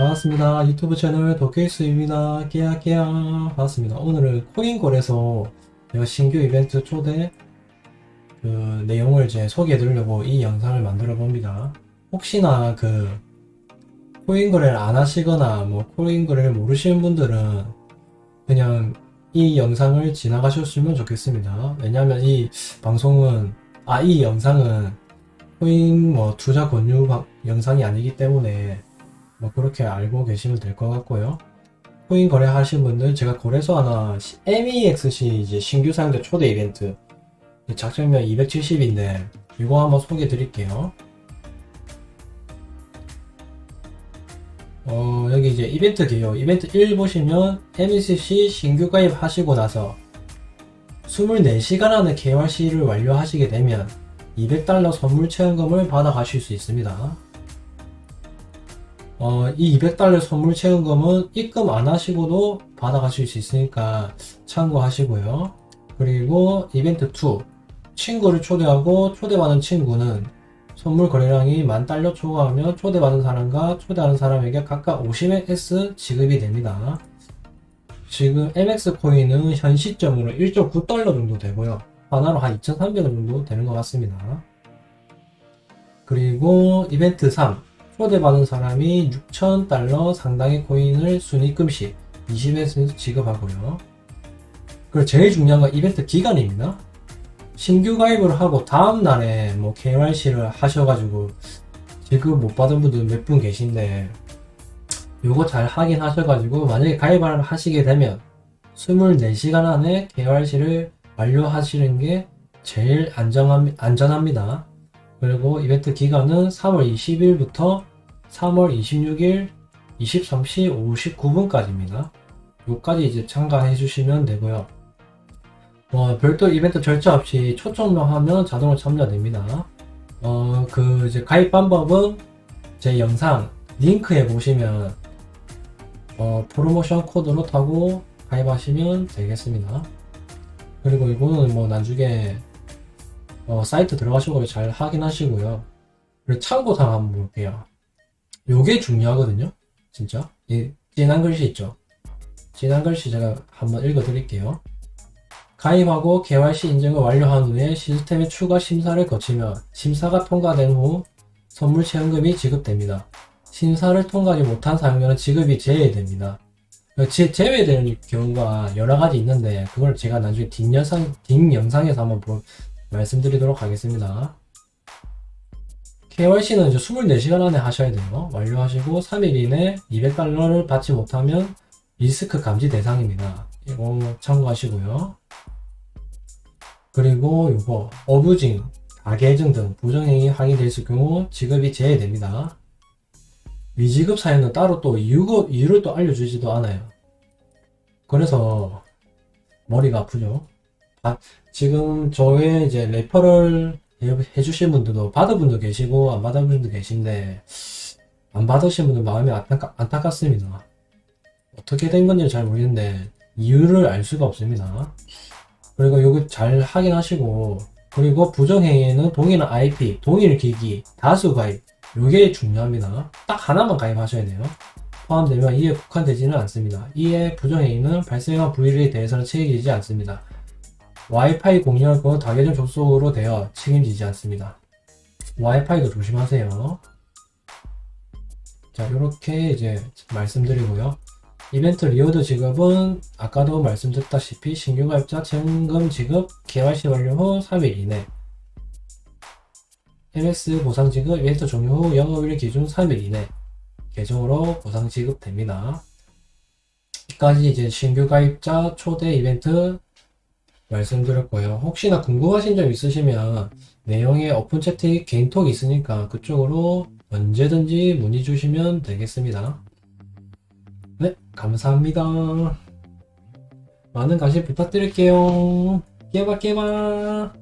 반갑습니다. 유튜브 채널 도케이스입니다. 깨야깨야. 반갑습니다. 오늘은 코인골에서 제가 신규 이벤트 초대 그 내용을 이제 소개해 드리려고 이 영상을 만들어 봅니다. 혹시나 그 코인 거래를 안 하시거나 뭐 코인 거래를 모르시는 분들은 그냥 이 영상을 지나가셨으면 좋겠습니다. 왜냐하면 이 방송은 아 이 영상은 코인 뭐 투자 권유 방- 영상이 아니기 때문에 뭐 그렇게 알고 계시면 될 것 같고요. 코인 거래 하신 분들 제가 거래소 하나 MEXC 이제 신규 사용자 초대 이벤트 작성면 270인데 이거 한번 소개해 드릴게요. 어, 여기 이제 이벤트 개요. 이벤트 1 보시면 MEXC 신규 가입 하시고 나서 24시간 안에 KYC를 완료하시게 되면 200달러 선물 체험금을 받아가실 수 있습니다. 어, 이 200달러 선물 체험금은 입금 안 하시고도 받아가실 수 있으니까 참고하시고요. 그리고 이벤트 2. 친구를 초대하고 초대받은 친구는 선물 거래량이 만 달러 초과하면 초대받은 사람과 초대하는 사람에게 각각 50x 지급이 됩니다. 지금 MX 코인은 현 시점으로 1.9달러 정도 되고요. 하나로 한 2,300원 정도 되는 것 같습니다. 그리고 이벤트 3. 초대받은 사람이 6,000달러 상당의 코인을 순입금시 20에서 지급하고요. 그리고 제일 중요한 건 이벤트 기간입니다. 신규 가입을 하고 다음 날에 뭐 KYC를 하셔가지고 지급 못 받은 분들 몇 분 계신데 요거 잘 확인하셔가지고 만약에 가입을 하시게 되면 24시간 안에 KYC를 완료하시는 게 제일 안정함, 안전합니다. 그리고 이벤트 기간은 3월 20일부터 3월 26일 23시 59분까지입니다. 요까지 이제 참가해 주시면 되고요. 어, 별도 이벤트 절차 없이 초청명하면 자동으로 참여됩니다. 어, 그 이제 가입 방법은 제 영상 링크에 보시면 어, 프로모션 코드로 타고 가입하시면 되겠습니다. 그리고 이거는 뭐 나중에 어, 사이트 들어가시고 잘 확인하시고요. 그리고 참고사항 한번 볼게요. 요게 중요하거든요. 진짜. 이 진한 글씨 있죠. 진한 글씨 제가 한번 읽어 드릴게요. 가입하고 KYC 인증을 완료한 후에 시스템의 추가 심사를 거치며 심사가 통과된 후 선물 체험금이 지급됩니다. 심사를 통과하지 못한 사용자는 지급이 제외됩니다. 제, 제외되는 경우가 여러 가지 있는데 그걸 제가 나중에 뒷 영상, 뒷 영상에서 한번 보- 말씀드리도록 하겠습니다. KYC는 이제 24시간 안에 하셔야 돼요. 완료하시고 3일 이내 200달러를 받지 못하면 리스크 감지 대상입니다. 이거 참고하시고요. 그리고 이거 어부징, 가계증 등 부정행위 확인됐을 경우 지급이 제외됩니다. 미지급 사유는 따로 또 이유가, 이유를 또 알려주지도 않아요. 그래서 머리가 아프죠. 아, 지금 저의 이제 레퍼럴 해- 해주신 분들도 받은 분도 계시고 안 받은 분도 계신데 안 받으신 분들 마음이 안타깝, 안타깝습니다. 어떻게 된 건지 잘 모르겠는데 이유를 알 수가 없습니다. 그리고 이거 잘 확인하시고 그리고 부정행위에는 동일한 IP, 동일 기기, 다수 가입 이게 중요합니다. 딱 하나만 가입하셔야 돼요. 포함되면 이에 국한되지는 않습니다. 이에 부정행위는 발생한 부위에 대해서는 책임지지 않습니다. 와이파이 공유할 건 다계정 접속으로 되어 책임지지 않습니다. 와이파이도 조심하세요. 자, 이렇게 이제 말씀드리고요. 이벤트 리워드 지급은 아까도 말씀드렸다시피 신규 가입자 체험금 지급 KYC 완료 후 3일 이내 MX 보상 지급 이벤트 종료 후 영업일 기준 3일 이내 계정으로 보상 지급됩니다. 여기까지 이제 신규 가입자 초대 이벤트 말씀드렸고요. 혹시나 궁금하신 점 있으시면 내용에 오픈 채팅 개인톡 있으니까 그쪽으로 언제든지 문의 주시면 되겠습니다. 네, 감사합니다. 많은 관심 부탁드릴게요. 깨바 깨바.